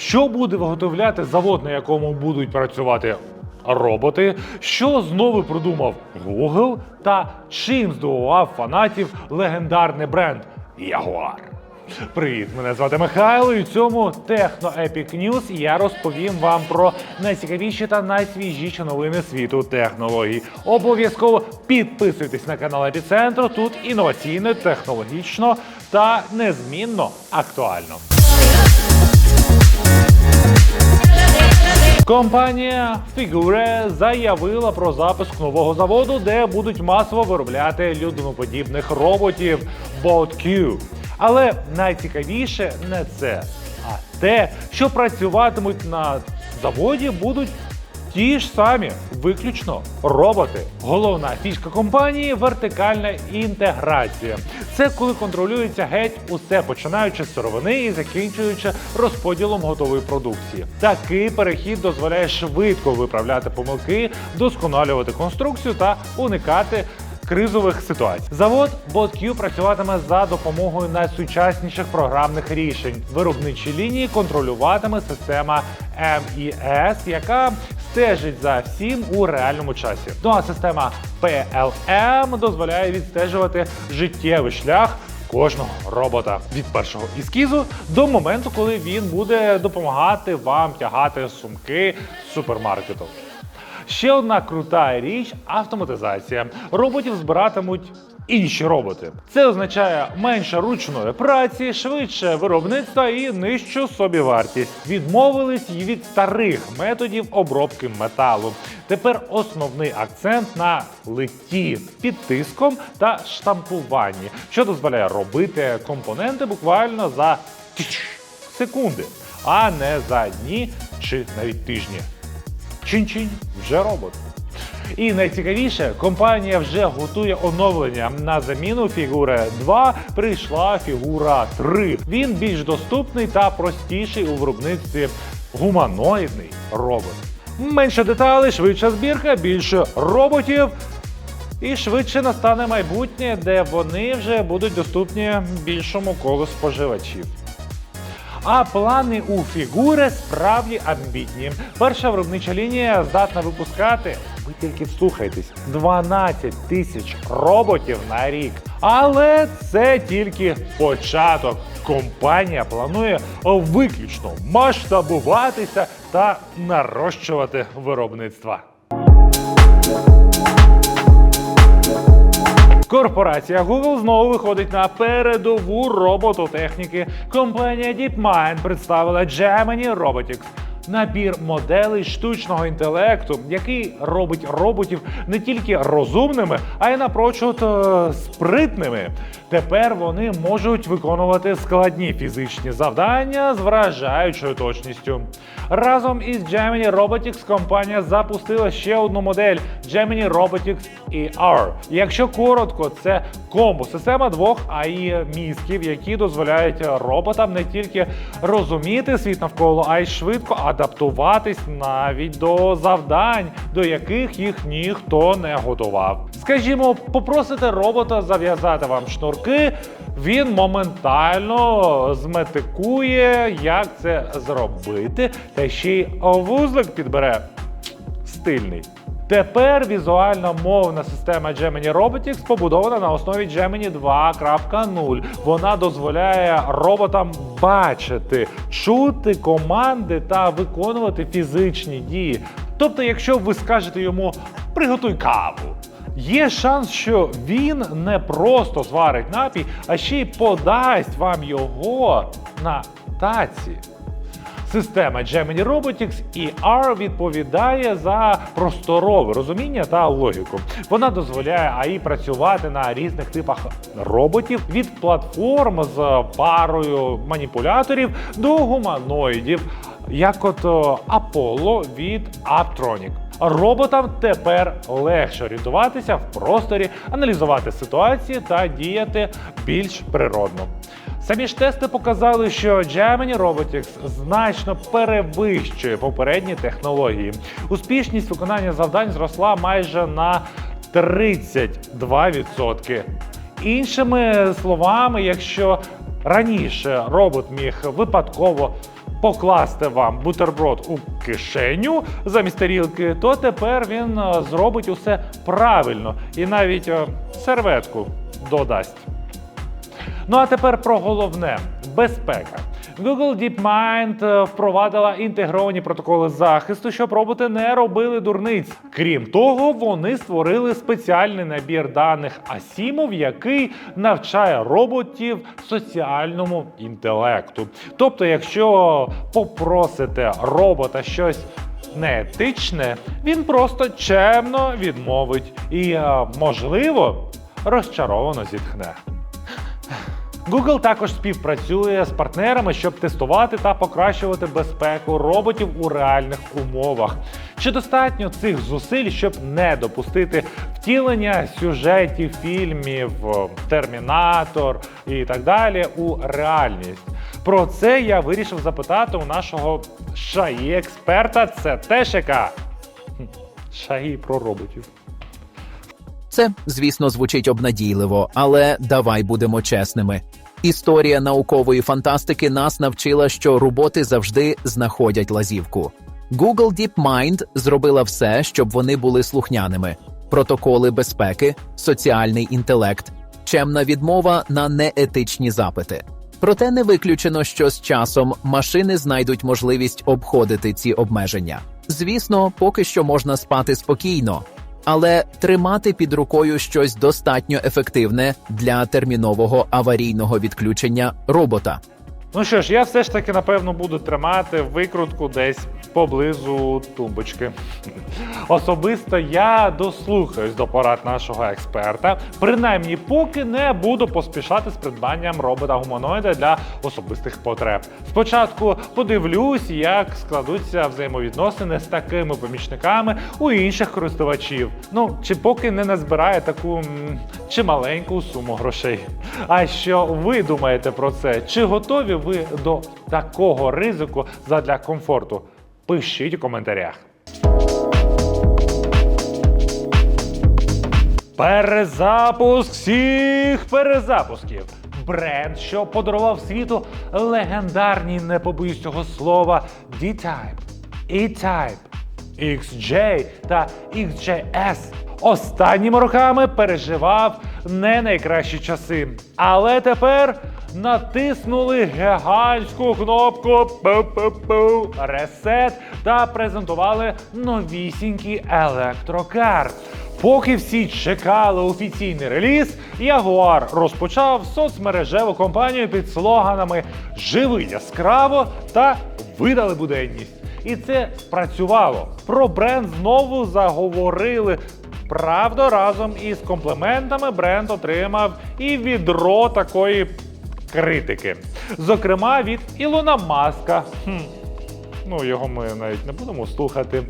Що буде виготовляти завод, на якому будуть працювати роботи? Що знову придумав Google? Та чим здивував фанатів легендарний бренд Jaguar? Привіт, мене звати Михайло. І в цьому Techno Epic News я розповім вам про найцікавіші та найсвіжіші новини світу технологій. Обов'язково підписуйтесь на канал Епіцентру. Тут інноваційно, технологічно та незмінно актуально. Компанія Figure заявила про запуск нового заводу, де будуть масово виробляти людиноподібних роботів BotQ. Але найцікавіше не це, а те, що працюватимуть на заводі будуть Ті ж самі, виключно роботи. Головна фішка компанії вертикальна інтеграція. Це коли контролюється геть усе, починаючи з сировини і закінчуючи розподілом готової продукції. Такий перехід дозволяє швидко виправляти помилки, вдосконалювати конструкцію та уникати. Кризових ситуацій завод BotQ працюватиме за допомогою найсучасніших програмних рішень. Виробничі лінії контролюватиме система MES, яка стежить за всім у реальному часі. Ну а система PLM дозволяє відстежувати життєвий шлях. Кожного робота від першого ескізу до моменту, коли він буде допомагати вам тягати сумки з супермаркету. Ще одна крута річ автоматизація. Роботів збиратимуть інші роботи. Це означає менше ручної праці, швидше виробництва і нижчу собівартість. Відмовились і від старих методів обробки металу. Тепер основний акцент на литті під тиском та штампуванні, що дозволяє робити компоненти буквально за секунди, а не за дні чи навіть тижні. Чин-чин, вже робот. І найцікавіше, компанія вже готує оновлення. На заміну фігури 2 прийшла фігура 3. Він більш доступний та простіший у виробництві гуманоїдний робот. Менше деталей, швидша збірка, більше роботів. І швидше настане майбутнє, де вони вже будуть доступні більшому колу споживачів. А плани у фігури справді амбітні. Перша виробнича лінія здатна випускати. Ви тільки вслухайтесь 12 тисяч роботів на рік. Але це тільки початок. Компанія планує виключно масштабуватися та нарощувати виробництва. Корпорація Google знову виходить на передову робототехніки. Компанія DeepMind представила Gemini Robotics. Набір моделей штучного інтелекту, який робить роботів не тільки розумними, а й напрочуд е, спритними. Тепер вони можуть виконувати складні фізичні завдання з вражаючою точністю. Разом із Gemini Robotics компанія запустила ще одну модель Gemini Robotics ER. Якщо коротко, це комбо-система двох AI мізків, які дозволяють роботам не тільки розуміти світ навколо, а й швидко адаптуватись навіть до завдань, до яких їх ніхто не готував. Скажімо, попросите робота зав'язати вам шнурки, він моментально зметикує, як це зробити, та ще й вузлик підбере стильний. Тепер візуальна мовна система Gemini Robotics побудована на основі Gemini 2.0. Вона дозволяє роботам бачити, чути команди та виконувати фізичні дії. Тобто, якщо ви скажете йому приготуй каву. Є шанс, що він не просто зварить напій, а ще й подасть вам його на таці. Система Gemini Robotics ER відповідає за просторове розуміння та логіку. Вона дозволяє АІ працювати на різних типах роботів від платформ з парою маніпуляторів до гуманоїдів, як от о, Apollo від Aptronic. Роботам тепер легше орієнтуватися в просторі, аналізувати ситуації та діяти більш природно. Самі ж тести показали, що Gemini Robotics значно перевищує попередні технології. Успішність виконання завдань зросла майже на 32%. Іншими словами, якщо раніше робот міг випадково покласти вам бутерброд у кишеню замість тарілки, то тепер він е, зробить усе правильно і навіть е, серветку додасть. Ну а тепер про головне безпека. Google DeepMind е, впровадила інтегровані протоколи захисту, щоб роботи не робили дурниць. Крім того, вони створили спеціальний набір даних Асімов, який навчає роботів соціальному інтелекту. Тобто, якщо попросите робота щось неетичне, він просто чемно відмовить і, е, можливо, розчаровано зітхне. Google також співпрацює з партнерами, щоб тестувати та покращувати безпеку роботів у реальних умовах. Чи достатньо цих зусиль, щоб не допустити втілення сюжетів фільмів Термінатор і так далі у реальність? Про це я вирішив запитати у нашого шаї експерта. Це Тешика. Шаї про роботів. Це, звісно, звучить обнадійливо, але давай будемо чесними. Історія наукової фантастики нас навчила, що роботи завжди знаходять лазівку. Google DeepMind зробила все, щоб вони були слухняними: протоколи безпеки, соціальний інтелект, чемна відмова на неетичні запити. Проте не виключено, що з часом машини знайдуть можливість обходити ці обмеження. Звісно, поки що можна спати спокійно, але тримати під рукою щось достатньо ефективне для термінового аварійного відключення робота. Ну що ж, я все ж таки напевно буду тримати викрутку десь поблизу тумбочки. Особисто я дослухаюсь до порад нашого експерта, принаймні поки не буду поспішати з придбанням робота гуманоїда для особистих потреб. Спочатку подивлюсь, як складуться взаємовідносини з такими помічниками у інших користувачів. Ну чи поки не назбирає таку чималеньку суму грошей. А що ви думаєте про це? Чи готові ви до такого ризику задля комфорту? Пишіть у коментарях. Перезапуск всіх перезапусків. Бренд, що подарував світу легендарні, не побоюсь цього слова, D-Type, E-Type, XJ та XJS. Останніми роками переживав не найкращі часи. Але тепер натиснули гігантську кнопку ресет та презентували новісінький електрокар. Поки всі чекали офіційний реліз, Jaguar розпочав соцмережеву кампанію під слоганами Живи яскраво та видали буденність. І це спрацювало. Про бренд знову заговорили. Правда, разом із компліментами бренд отримав і відро такої критики. Зокрема, від Ілона Маска. Хм. Ну, його ми навіть не будемо слухати.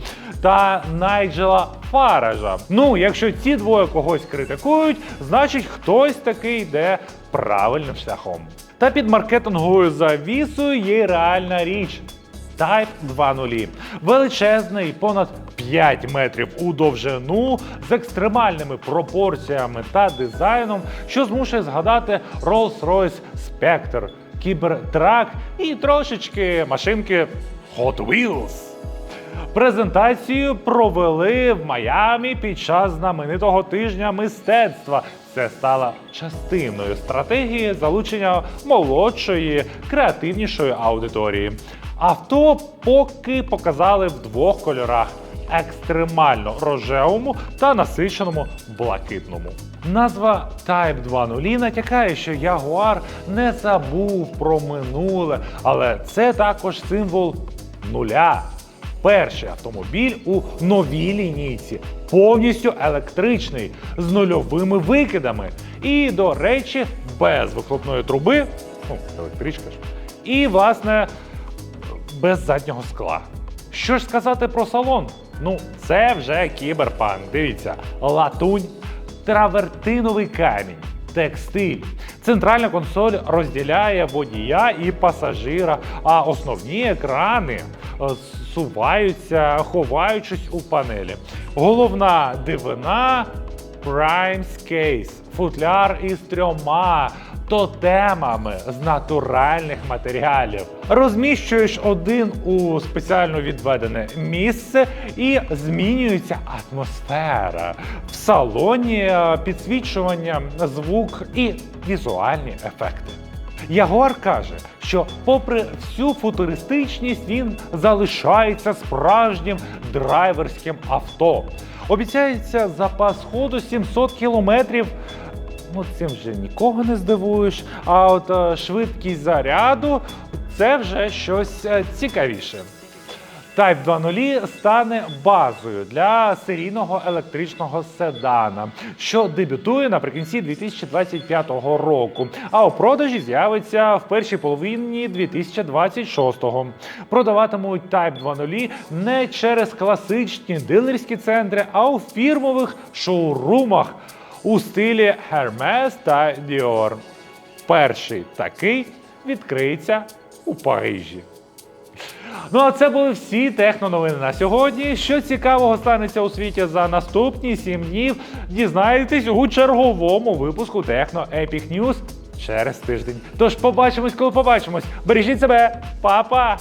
Та Найджела Фаража. Ну, якщо ці двоє когось критикують, значить хтось таки йде правильним шляхом. Та під маркетинговою завісою є реальна річ. Type 2.0. Величезний, понад 5 метрів у довжину з екстремальними пропорціями та дизайном, що змушує згадати Rolls-Royce Spectre, Cybertruck і трошечки машинки Hot Wheels. Презентацію провели в Майамі під час знаменитого тижня мистецтва. Це стало частиною стратегії залучення молодшої, креативнішої аудиторії. Авто поки показали в двох кольорах: екстремально рожевому та насиченому блакитному. Назва Type 2.0 натякає, що Jaguar не забув про минуле, але це також символ нуля. Перший автомобіль у новій лінійці, повністю електричний, з нульовими викидами. І, до речі, без вихлопної труби, ну, електричка ж, і, власне, без заднього скла. Що ж сказати про салон? Ну, це вже кіберпанк. Дивіться, латунь, травертиновий камінь. Текстиль. Центральна консоль розділяє водія і пасажира, а основні екрани е, суваються, ховаючись у панелі. Головна дивина Prime's Case. Футляр із трьома тотемами з натуральних матеріалів. Розміщуєш один у спеціально відведене місце і змінюється атмосфера. В салоні е, підсвічування, звук і візуальні ефекти. Ягуар каже, що, попри всю футуристичність, він залишається справжнім драйверським авто. Обіцяється запас ходу 700 кілометрів. Ну, цим вже нікого не здивуєш. А от е, швидкість заряду це вже щось е, цікавіше. Type 2.0 стане базою для серійного електричного седана, що дебютує наприкінці 2025 року. А у продажі з'явиться в першій половині 2026-го. Продаватимуть Type 2.0 не через класичні дилерські центри, а у фірмових шоурумах у стилі Hermes та Dior. Перший такий відкриється у Парижі. Ну а це були всі техноновини на сьогодні. Що цікавого станеться у світі за наступні сім днів, дізнаєтесь у черговому випуску Техно Epic News через тиждень. Тож побачимось, коли побачимось. Бережіть себе, Па-па!